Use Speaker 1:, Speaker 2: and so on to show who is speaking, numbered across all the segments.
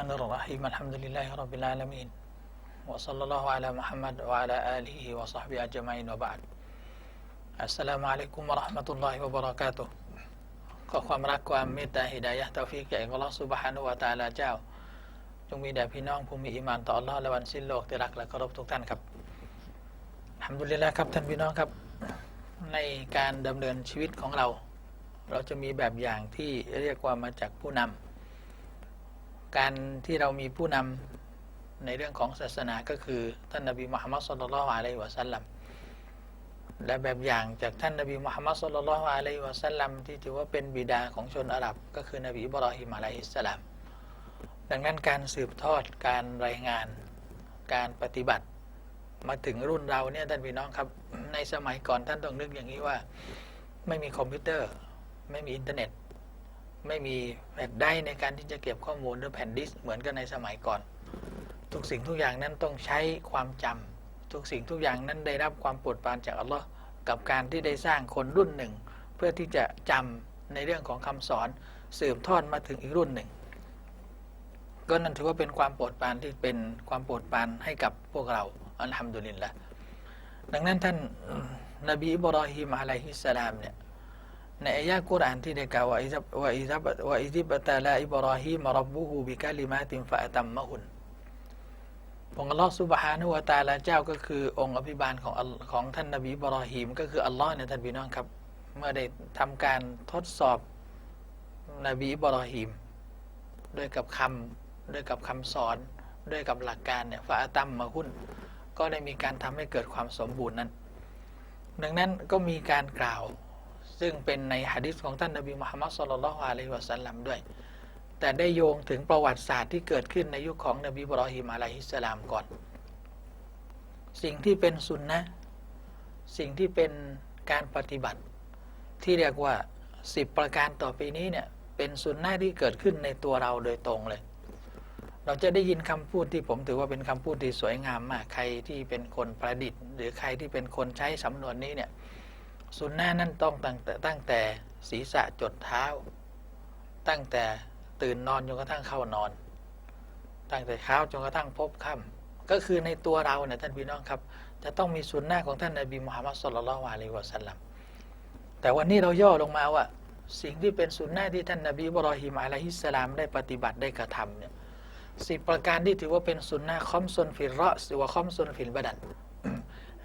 Speaker 1: الرحمن الرحيم الحمد لله رب العالمين وصلى الله على محمد وعلى آله وصحبه أجمعين وبعد السلام عليكم ورحمة الله وبركاته ขอความรักความเมตตาฮิดายะห์เตาฟิกแก่อัลลอฮฺซุบฮานุวะตะอาลาเจ้า จงมีแด่พี่น้องผู้มีอีหมานต่ออัลลอฮ์และวันสิ้นโลกที่รักและเคารพทุกท่านครับทำดุลิลละครับท่านพี่น้องครับ ในการดำเนินชีวิตของเรา เราจะมีแบบอย่างที่เรียกว่ามาจากผู้นำ การที่เรามีผู้นำในเรื่องของศาสนาก็คือ ท่านนบีมุฮัมมัดสุลลัลลอฮุอะลัยวะสัลลัมและแบบอย่างจากท่านนบีมุฮัมมัดสุลลัลลอฮุอะลัยวะสัลลัมที่ถือว่าเป็นบิดาของชนอาหรับ ก็คือนบีบรอฮิมอะลัยฮิสสลามดังนั้นการสืบทอดการรายงานการปฏิบัติมาถึงรุ่นเราเนี่ยท่านพี่น้องครับในสมัยก่อนท่านต้องนึกอย่างนี้ว่า ไม่มีคอมพิวเตอร์ ไม่มีอินเทอร์เน็ต ไม่มีแผ่นได้ในการที่จะเก็บข้อมูลหรือแผ่นดิสก์เหมือนกันในสมัยก่อน ทุกสิ่งทุกอย่างนั้นต้องใช้ความจำทุกสิ่งทุกอย่างนั้นได้รับความโปรดปรานจากอัลลอฮ์กับการที่ได้สร้างคนรุ่นหนึ่ง เพื่อที่จะจำในเรื่องของคำสอนสืบทอดมาถึงอีกรุ่นหนึ่ง ก็นั่นถือว่าเป็นความโปรดปรานที่เป็นความโปรดปรานให้กับพวกเราอัลฮัมดุลิลละดังนั้นท่านนบีอิบรอฮิมอะลัยฮิสสลามเนี่ย ในอายะกุรอานที่ได้กล่าวว่าอิซับว่าอิซับว่าอิซิบตะลาอิบรอฮิมรับบุฮูบิกะลิมาตินฟะตัมมะฮุนองค์อัลลอฮ์ซุบฮานุวะตาลาเจ้าก็คือองค์อภิบาลของของท่านนบีบรอฮิมก็คืออัลลอฮ์เนี่ยท่านพี่น้องครับ เมื่อได้ทำการทดสอบนบีบรอฮิมด้วยกับคำด้วยกับคำสอนด้วยกับหลักการเนี่ยฟะตัมมะฮุนก็ได้มีการทำให้เกิดความสมบูรณ์นั้น ดังนั้นก็มีการกล่าว ซึ่งเป็นในหะดิษของท่านนบีมุฮัมมัดสุลลัลฮวาลัยวะสัลลัมด้วย แต่ได้โยงถึงประวัติศาสตร์ที่เกิดขึ้นในยุคของนบีบรอฮิมอะลัยฮิสสลามก่อน สิ่งที่เป็นสุนนะสิ่งที่เป็นการปฏิบัติ ที่เรียกว่าสิบประการต่อไปนี้เนี่ยเป็นสุนนะที่เกิดขึ้นในตัวเราโดยตรงเลย เราจะได้ยินคำพูดที่ผมถือว่าเป็นคำพูดที่สวยงามมากใครที่เป็นคนประดิษฐ์ หรือใครที่เป็นคนใช้สำนวนนี้เนี่ย สุนนะนั้นต้องตั้งแต่ตั้งแต่ศีรษะจดเท้า ตั้งแต่ตื่นนอนจนกระทั่งเข้านอน ตั้งแต่เช้าจนกระทั่งพบค่ำก็คือในตัวเราเนี่ยท่านพี่น้องครับ จะต้องมีสุนนะของท่านนบีมุฮัมมัดสุลลัลวะลิวะสัลลัมแต่วันนี้เราย่อลงมาว่า สิ่งที่เป็นสุนนะที่ท่านนบีบรอฮิมอะลัยฮิสสลามได้ปฏิบัติได้กระทำเนี่ยสิประการที่ถือว่าเป็นสุนนะคอมซุนฟิลเราะหรือว่าคอมซุนฟิลบะดัน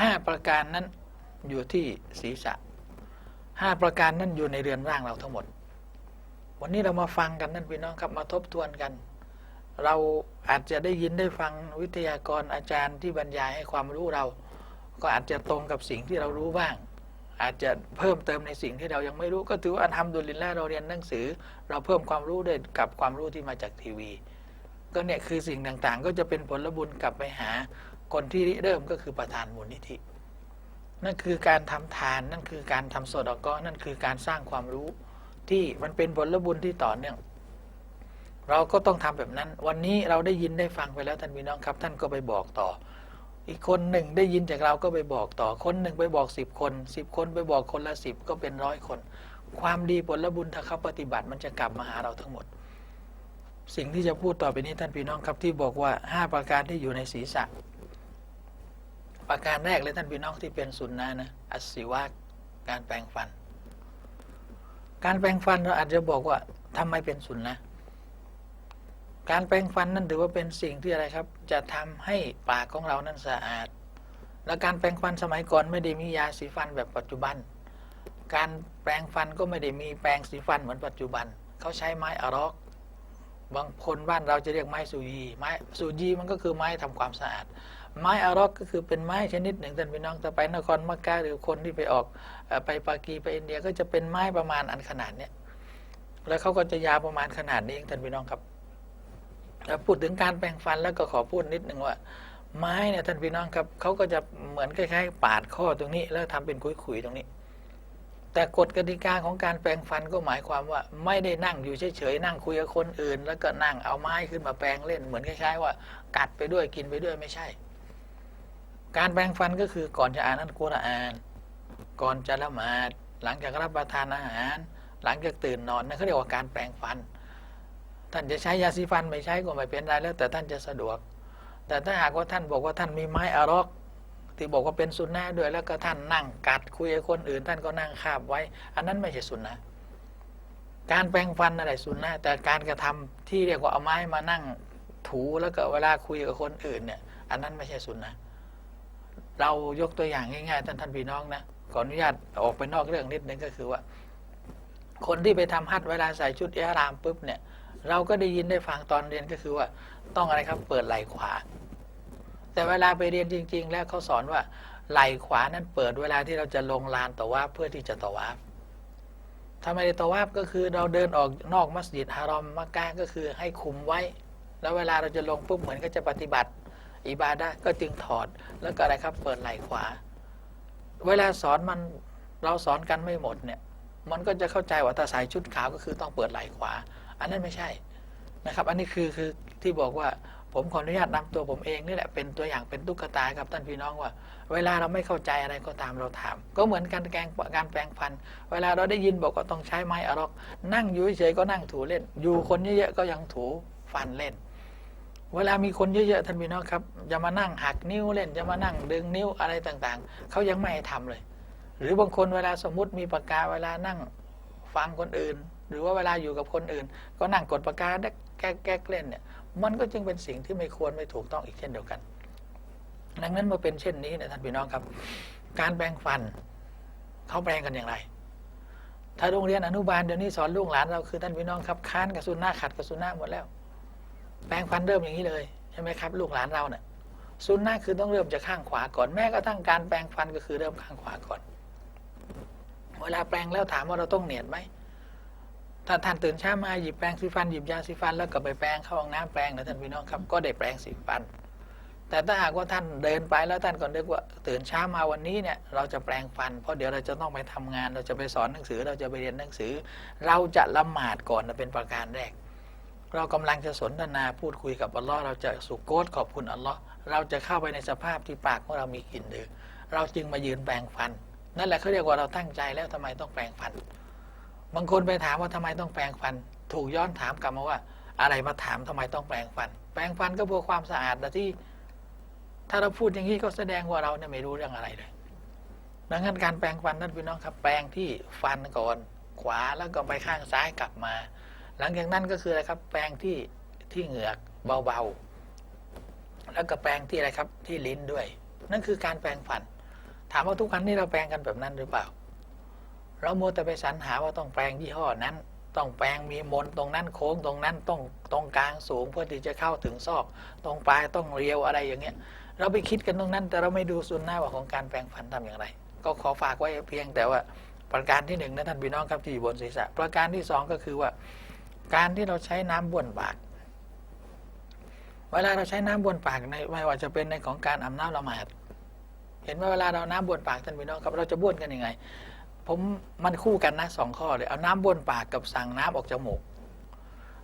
Speaker 1: ห้าประการนั้น อยู่ที่ศีรษะห้าประการนั้นอยู่ในเรือนร่างเราทั้งหมด วันนี้เรามาฟังกันนั่นพี่น้องครับมาทบทวนกัน เราอาจจะได้ยินได้ฟังวิทยากรอาจารย์ที่บรรยายให้ความรู้เรา ก็อาจจะตรงกับสิ่งที่เรารู้บ้าง อาจจะเพิ่มเติมในสิ่งที่เรายังไม่รู้ ก็ถือว่าอันทำดุลินแล้วเราเรียนหนังสือ เราเพิ่มความรู้ได้กับความรู้ที่มาจากทีวี ก็เนี่ยคือสิ่งต่างๆ ก็จะเป็นผลบุญกลับไปหาคนที่เริ่มก็คือประธานมูลนิธิ นั่นคือการทำทานนั่นคือการทำโซดาก็นั่นคือการสร้างความรู้ที่มันเป็นผลบุญที่ต่อเนื่องเราก็ต้องทำแบบนั้น วันนี้เราได้ยินได้ฟังไปแล้วท่านพี่น้องครับ ท่านก็ไปบอกต่อ อีกคนหนึ่งได้ยินจากเราก็ไปบอกต่อ คนหนึ่งไปบอกสิบคนสิบคนไปบอกคนละสิบก็เป็นร้อยคน ความดีผลบุญถ้าเขาปฏิบัติมันจะกลับมาหาเราทั้งหมด สิ่งที่จะพูดต่อไปนี้ท่านพี่น้องครับที่บอกว่าห้าประการที่อยู่ในศีรษะ ประการแรกเลยท่านพี่น้องที่เป็นสุนนะนะอัสสิวากการแปรงฟัน การแปรงฟันเราอาจจะบอกว่าทำไมเป็นสุนนะการแปรงฟันนั่นถือว่าเป็นสิ่งที่อะไรครับ จะทำให้ปากของเรานั้นสะอาด และการแปรงฟันสมัยก่อนไม่ได้มียาสีฟันแบบปัจจุบัน การแปรงฟันก็ไม่ได้มีแปรงสีฟันเหมือนปัจจุบัน เขาใช้ไม้อารอกบางคนบ้านเราจะเรียกไม้สูยีไม้สูยีมันก็คือไม้ทำความสะอาดไม้อารอกก็คือเป็นไม้ชนิดหนึ่งท่านพี่น้องจะไปนครมักกะหรือคนที่ไปออกไปปากีไปอินเดียก็จะเป็นไม้ประมาณอันขนาดเนี้ยแล้วเขาก็จะยาวประมาณขนาดนี้เองท่านพี่น้องครับแล้วพูดถึงการแปรงฟันแล้วก็ขอพูดนิดหนึ่งว่า ไม้เนี่ยท่านพี่น้องครับเขาก็จะเหมือนคล้ายๆ ปาดข้อตรงนี้ แล้วทำเป็นขุยๆตรงนี้ แต่กฎกติกาของการแปรงฟันก็หมายความว่า ไม่ได้นั่งอยู่เฉยๆนั่งคุยกับคนอื่น แล้วก็นั่งเอาไม้ขึ้นมาแปรงเล่นเหมือนคล้ายๆว่า กัดไปด้วยกินไปด้วยไม่ใช่ การแปรงฟันก็คือก่อนจะอ่านอัลกุรอาน ก่อนจะละหมาด หลังจากรับประทานอาหาร หลังจากตื่นนอนนั่นเขาเรียกว่าการแปรงฟัน ท่านจะใช้ยาสีฟันไม่ใช้ก็ไม่เป็นไรแล้วแต่ท่านจะสะดวก แต่ถ้าหากว่าท่านบอกว่าท่านมีไม้อารอกที่บอกว่าเป็นสุนนะด้วยแล้วก็ท่านนั่งกัดคุยกับคนอื่น ท่านก็นั่งคาบไว้ อันนั้นไม่ใช่สุนนะการแปรงฟันอะไรสุนนะแต่การกระทำที่เรียกว่าเอาไม้มานั่งถูแล้วก็เวลาคุยกับคนอื่นเนี่ย อันนั้นไม่ใช่สุนนะ เรายกตัวอย่างง่ายๆท่านท่านพี่น้องนะขออนุญาตออกไปนอกเรื่องนิดนึงก็คือว่า คนที่ไปทำฮัทเวลาใส่ชุดเอรามปุ๊บเนี่ยเราก็ได้ยินได้ฟังตอนเรียนก็คือว่าต้องอะไรครับเปิดไหล่ขวา แต่เวลาไปเรียนจริง ๆ แล้วเขาสอนว่าไหล่ขวานั้นเปิดเวลาที่เราจะลงลานตะวาเพื่อที่จะตะวาฟถ้าไม่ได้ตะวาก็คือเราเดินออกนอกมัสยิดฮารอมมักกะก็คือให้คุมไว้ แล้วเวลาเราจะลงปุ๊บเหมือนก็จะปฏิบัติ อิบาดะก็จึงถอดแล้วก็อะไรครับเปิดไหล่ขวา เวลาสอนมันเราสอนกันไม่หมดเนี่ยมันก็จะเข้าใจว่าถ้าใส่ชุดขาวก็คือต้องเปิดไหล่ขวา อันนั้นไม่ใช่นะครับ อันนี้คือคือที่บอกว่าผมขออนุญาตนำตัวผมเองนี่แหละเป็นตัวอย่างเป็นตุ๊กตาครับท่านพี่น้องว่า เวลาเราไม่เข้าใจอะไรก็ตามเราถาม ก็เหมือนการแกงการแปลงฟัน เวลาเราได้ยินบอกว่าต้องใช้ไม้อารอก นั่งอยู่เฉยก็นั่งถูเล่น อยู่คนเยอะๆก็ยังถูฟันเล่น เวลามีคนเยอะๆท่านพี่น้องครับจะมานั่งหักนิ้วเล่นจะมานั่งดึงนิ้วอะไรต่างๆ เขายังไม่ให้ทำเลย หรือบางคนเวลาสมมุติมีปากกาเวลานั่งฟังคนอื่น หรือว่าเวลาอยู่กับคนอื่น ก็นั่งกดปากกาแก๊กแก๊กเล่นเนี่ยมันก็จึงเป็นสิ่งที่ไม่ควรไม่ถูกต้องอีกเช่นเดียวกัน ดังนั้นเมื่อเป็นเช่นนี้เนี่ยท่านพี่น้องครับ การแปรงฟันเขาแปรงกันอย่างไร ถ้าโรงเรียนอนุบาลเดี๋ยวนี้สอนลูกหลานเราคือท่านพี่น้องครับค้านกับสุนนะขัดกับสุนนะหมดแล้ว แปรงฟันเริ่มอย่างนี้เลยใช่ไหมครับ ลูกหลานเราเนี่ยสุนนะคือต้องเริ่มจากข้างขวาก่อนแม้กระทั่งการแปรงฟันก็คือเริ่มข้างขวาก่อน เวลาแปรงแล้วถามว่าเราต้องเนียดไหมถ้าท่านตื่นเช้ามาหยิบแปรงสีฟันหยิบยาสีฟัน แล้วก็ไปแปรงเข้าห้องน้ำแปรงนะท่านพี่น้องครับ ก็ได้แปรงสีฟัน แต่ถ้าหากว่าท่านเดินไปแล้วท่านก็นึกว่าตื่นเช้ามาวันนี้เนี่ยเราจะแปรงฟัน เพราะเดี๋ยวเราจะต้องไปทำงาน เราจะไปสอนหนังสือ เราจะไปเรียนหนังสือ เราจะละหมาดก่อนนะเป็นประการแรก เรากำลังจะสนทนาพูดคุยกับอัลลอฮ์เราจะสุโกตขอบคุณอัลลอฮ์เราจะเข้าไปในสภาพที่ปากของเรามีกลิ่นดือเราจึงมายืนแปรงฟัน นั่นแหละเขาเรียกว่าเราตั้งใจแล้วทำไมต้องแปรงฟัน บางคนไปถามว่าทำไมต้องแปรงฟัน ถูกย้อนถามกลับมาว่า อะไรมาถามทำไมต้องแปรงฟัน แปรงฟันก็เพื่อความสะอาดแต่ที่ ถ้าเราพูดอย่างนี้ก็แสดงว่าเราเนี่ยไม่รู้เรื่องอะไรเลย ดังนั้นการแปรงฟันท่นพี่น้องครับ แปรงที่ฟันก่อนขวาแล้วก็ไปข้างซ้ายกลับมา หลังจากนั้นก็คืออะไรครับ แปรงที่ที่เหงือกเบาๆ แล้วก็แปรงที่อะไรครับ ที่ลิ้นด้วย นั่นคือการแปรงฟัน ถามว่าทุกครั้งนี้เราแปรงกันแบบนั้นหรือเปล่า เราโมแต่ไปสรรหาว่าต้องแปรงยี่ห้อนั้น ต้องแปรงมีมนตรงนั้นโค้งตรงนั้นต้องตรงกลางสูงเพื่อที่จะเข้าถึงซอก ตรงปลายต้องเรียวอะไรอย่างเงี้ย เราไปคิดกันตรงนั้น แต่เราไม่ดูส่วนหน้าว่าของการแปรงฟันทำอย่างไร ก็ขอฝากไว้เพียงแต่ว่าประการที่หนึ่งนะท่านพี่น้องครับที่อยู่บนศีรษะ ประการที่สองก็คือว่า การที่เราใช้น้ำบ้วนปาก เวลาเราใช้น้ำบ้วนปากในไม่ว่าจะเป็นในของการอาบน้ำละหมาดเห็นว่าเวลาเราน้ำบ้วนปากท่านพี่น้องครับเราจะบ้วนกันยังไง ผมมันคู่กันนะสองข้อเลยเอาน้ำบ้วนปากกับสั่งน้ำออกจมูก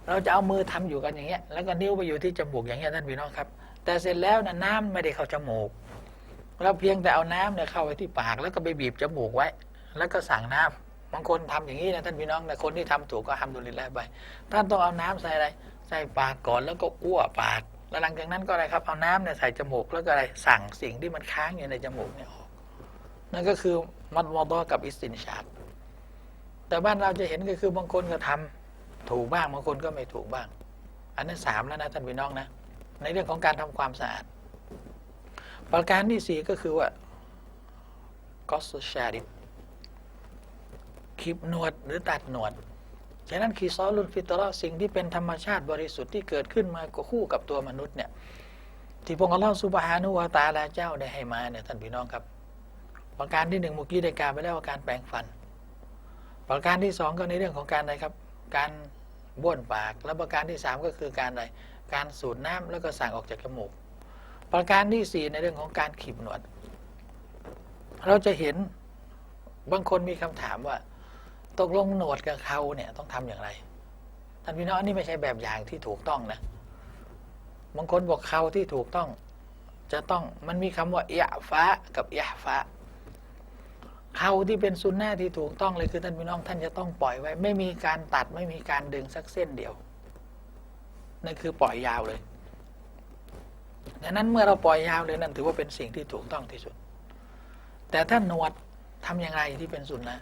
Speaker 1: เราจะเอามือทำอยู่กันอย่างเงี้ย แล้วก็นิ้วไปอยู่ที่จมูกอย่างเงี้ยท่านพี่น้องครับ แต่เสร็จแล้วนะน้ำไม่ได้เข้าจมูก เราเพียงแต่เอาน้ำเนี่ยเข้าไปที่ปาก แล้วก็ไปบีบจมูกไว้ แล้วก็สั่งน้ำ บางคนทำอย่างนี้นะท่านพี่น้องแต่คนที่ทำถูกก็ทำดุลิแล้วไปท่านต้องเอาน้ำใส่อะไร ใส่ปากก่อนแล้วก็อ้วปากแล้วหลังจากนั้นก็อะไรครับเอาน้ำเนี่ยใส่จมูกแล้วก็อะไรสั่งสิ่งที่มันค้างอยู่ในจมูกเนี่ยออก นั่นก็คือมัดวอดอกับอิสตินชาบแต่บ้านเราจะเห็นก็คือบางคนก็ทำถูกบ้างบางคนก็ไม่ถูกบ้าง อันนั้นสามแล้วนะท่านพี่น้องนะ ในเรื่องของการทำความสะอาด ประการที่สี่ก็คือว่ากอสชาริบ คลิปหนวดหรือตัดหนวดฉะนั้นคีซอลุนฟิตรอสิ่งที่เป็นธรรมชาติบริสุทธิ์ที่เกิดขึ้นมาก็คู่กับตัวมนุษย์เนี่ยที่พระองค์อัลลอฮฺซุบฮานุวาตาลาเจ้าได้ให้มาเนี่ยท่านพี่น้องครับ ประการที่หนึ่งมื่อกี้ได้กล่าวไปแล้วว่าการแปรงฟัน ประการที่สองก็ในเรื่องของการอะไรครับ การบ้วนปาก และประการที่สามก็คือการอะไรการสูดน้ำแล้วก็สั่งออกจากจมูก ประการที่สี่ในเรื่องของการขีบหนวด เราจะเห็นบางคนมีคำถามว่า ตกลงหนวดกับเขาเนี่ยต้องทำอย่างไร ท่านพี่น้องนี่ไม่ใช่แบบอย่างที่ถูกต้องนะบางคนบอกเขาที่ถูกต้อง จะต้องมันมีคำว่าเอะฟ้ากับเอะฟ้าเขาที่เป็นซุนนะที่ถูกต้องเลยคือท่านพี่น้องท่านจะต้องปล่อยไว้ ไม่มีการตัดไม่มีการดึงสักเส้นเดียวนั่นคือปล่อยยาวเลยดังนั้นเมื่อเราปล่อยยาวเลยนั่นถือว่าเป็นสิ่งที่ถูกต้องที่สุด แต่ถ้าหนวดทำอย่างไรที่เป็นสุนนะ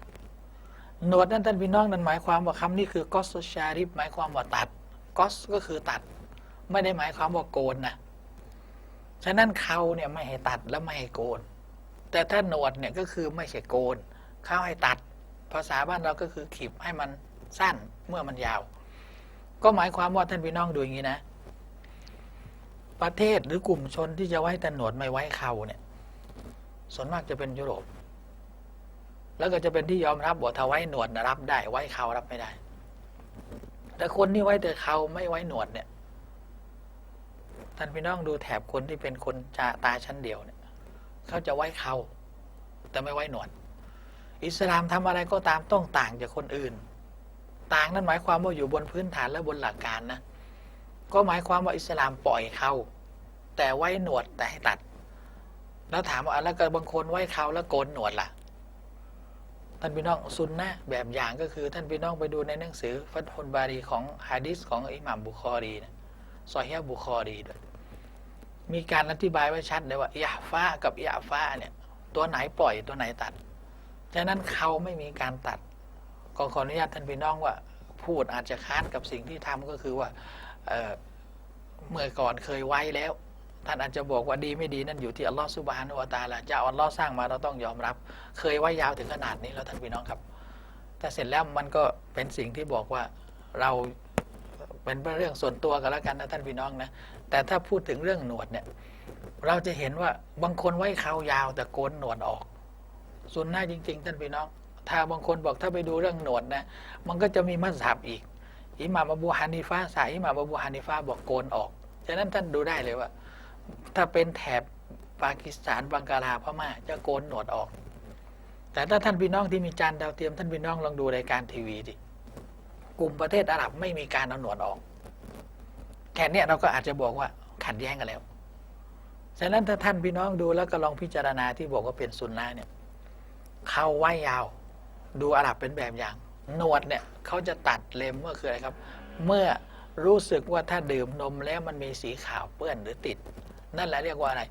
Speaker 1: หนวดนั่นท่านพี่น้องนั่นหมายความว่าคำนี้คือกอสชาริฟหมายความว่าตัดกอสก็คือตัด ไม่ได้หมายความว่าโกนนะฉะนั้นเขาเนี่ยไม่ให้ตัดและไม่ให้โกน แต่ถ้าหนวดเนี่ยก็คือไม่ใช่โกนเขาให้ตัด ภาษาบ้านเราก็คือขีบให้มันสั้นเมื่อมันยาว ก็หมายความว่าท่านพี่น้องดูอย่างนี้นะ ประเทศหรือกลุ่มชนที่จะไว้แต่หนวดไม่ไว้เขาเนี่ยส่วนมากจะเป็นยุโรป แล้วก็จะเป็นที่ยอมรับบอกถ้าไว้หนวดนะรับได้ ไว้เขารับไม่ได้ แต่คนที่ไว้แต่เขาไม่ไว้หนวดเนี่ย ท่านพี่น้องดูแถบคนที่เป็นคนจาตาชั้นเดียวเนี่ย เขาจะไว้เขาแต่ไม่ไว้หนวด อิสลามทำอะไรก็ตามต้องต่างจากคนอื่น ต่างนั้นหมายความว่าอยู่บนพื้นฐานและบนหลักการนะ ก็หมายความว่าอิสลามปล่อยเขาแต่ไว้หนวดแต่ให้ตัด แล้วถามว่าแล้วก็บางคนไว้เขาแล้วโกนหนวดล่ะ ท่านพี่น้องซุนนะแบบอย่างก็คือท่านพี่น้องไปดูในหนังสือฟัตฮุลบารีของฮะดิษของอิหม่ามบุคอรีนะซอฮีบุคอรีด้วยมีการอธิบายไว้ชัดเลยว่าอิอาฟ้ากับอิอาฟ้าเนี่ยตัวไหนปล่อยตัวไหนตัดฉะนั้นเขาไม่มีการตัดก็ขออนุญาตท่านพี่น้องว่า พูดอาจจะค้านกับสิ่งที่ทำก็คือว่าเเมื่อก่อนเคยไว้แล้ว ท่านอาจจะบอกว่าดีไม่ดีนั่นอยู่ที่อัลลอฮฺสุบฮานุวะตาลาเจ้าอัลลอฮ์สร้างมาเราต้องยอมรับ เคยไว้ยาวถึงขนาดนี้แล้วท่านพี่น้องครับ แต่เสร็จแล้วมันก็เป็นสิ่งที่บอกว่าเราเป็นเรื่องส่วนตัวกันแล้วกันนะท่านพี่น้องนะแต่ถ้าพูดถึงเรื่องหนวดเนี่ยเราจะเห็นว่าบางคนไว้เขายาวแต่โกนหนวดออกส่วนหน้าจริง ๆ ท่านพี่น้อง ถ้าบางคนบอกถ้าไปดูเรื่องหนวดนะมันก็จะมีมัสฮับอีกอิหม่ามอบูฮานิฟาสายอิหม่ามอบูฮานิฟาบอกโกนออกฉะนั้นท่านดูได้เลยว่า ถ้าเป็นแถบปากีสถานบังกลาพม่าจะโกนหนวดออก แต่ถ้าท่านพี่น้องที่มีจานดาวเทียมท่านพี่น้องลองดูรายการทีวีดิกลุ่มประเทศอาหรับไม่มีการเอาหนวดออกแค่นี้เราก็อาจจะบอกว่าขัดแย้งกันแล้วฉะนั้นถ้าท่านพี่น้องดูแล้วก็ลองพิจารณาที่บอกว่าเป็นซุนนะเนี่ยเขาไว้ยาว ดูอาหรับเป็นแบบอย่างหนวดเนี่ยเขาจะตัดเล็มเมื่อคืออะไรครับ เมื่อรู้สึกว่าถ้าดื่มนมแล้วมันมีสีขาวเปื้อนหรือติด นั่นแหละเรียกว่าอะไร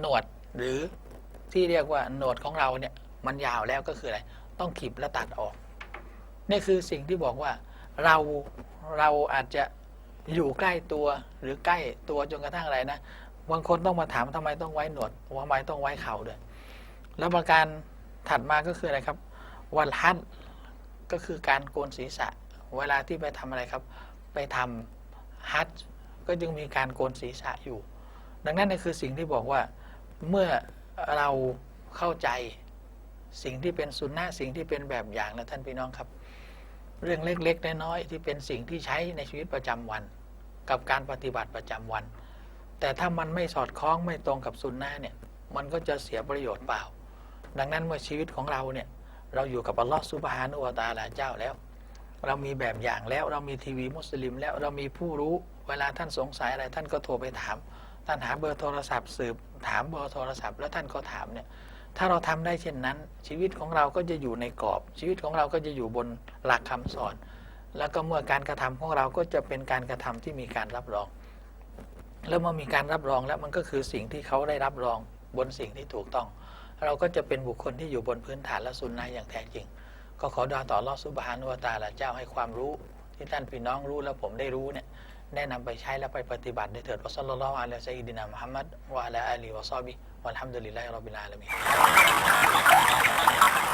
Speaker 1: หนวดหรือที่เรียกว่าหนวดของเราเนี่ยมันยาวแล้วก็คืออะไร ต้องขีบและตัดออก นี่คือสิ่งที่บอกว่าเราเราอาจจะอยู่ใกล้ตัวหรือใกล้ตัวจนกระทั่งอะไรนะบางคนต้องมาถามทำไมต้องไว้หนวดทำไมต้องไว้เขาด้วย แล้วประการถัดมาก็คืออะไรครับ วันฮันก็คือการโกนศีรษะ เวลาที่ไปทำอะไรครับ ไปทำฮัจญ์ก็จึงมีการโกนศีรษะอยู่ ดังนั้นนี่คือสิ่งที่บอกว่าเมื่อเราเข้าใจสิ่งที่เป็นสุนนะสิ่งที่เป็นแบบอย่างนะท่านพี่น้องครับ เรื่องเล็กๆน้อยๆที่เป็นสิ่งที่ใช้ในชีวิตประจำวัน กับการปฏิบัติประจำวัน แต่ถ้ามันไม่สอดคล้องไม่ตรงกับสุนนะเนี่ยมันก็จะเสียประโยชน์เปล่า ดังนั้นเมื่อชีวิตของเราเนี่ยเราอยู่กับอัลลอฮฺซุบฮานุวะตะอาลาเจ้าแล้ว เรามีแบบอย่างแล้วเรามีทีวีมุสลิมแล้วเรามีผู้รู้เวลาท่านสงสัยอะไรท่านก็โทรไปถาม ท่านหาเบอร์โทรศัพท์ สืบถามเบอร์โทรศัพท์ แล้วท่านก็ถามเนี่ยถ้าเราทำได้เช่นนั้น ชีวิตของเราก็จะอยู่ในกรอบ ชีวิตของเราก็จะอยู่บนหลักคำสอน แล้วก็เมื่อการกระทำของเราก็จะเป็นการกระทำที่มีการรับรอง แล้วเมื่อมีการรับรองแล้วมันก็คือสิ่งที่เขาได้รับรองบนสิ่งที่ถูกต้อง เราก็จะเป็นบุคคลที่อยู่บนพื้นฐานและสุนนะอย่างแท้จริง ก็ขอดาต่อรอสุบฮานุวตาละเจ้าให้ความรู้ ที่ท่านพี่น้องรู้แล้วผมได้รู้เนี่ย แนะนำไปใช้และไปปฏิบัติได้เถิดอัลลัลลอฮุอะลัยฮิซัยดินามุฮัมมัดวะอะลาอาลีวะซอบิวัลฮัมดุลิลลาฮิร็อบบิลอาลามี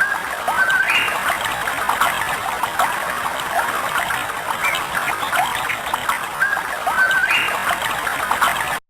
Speaker 1: น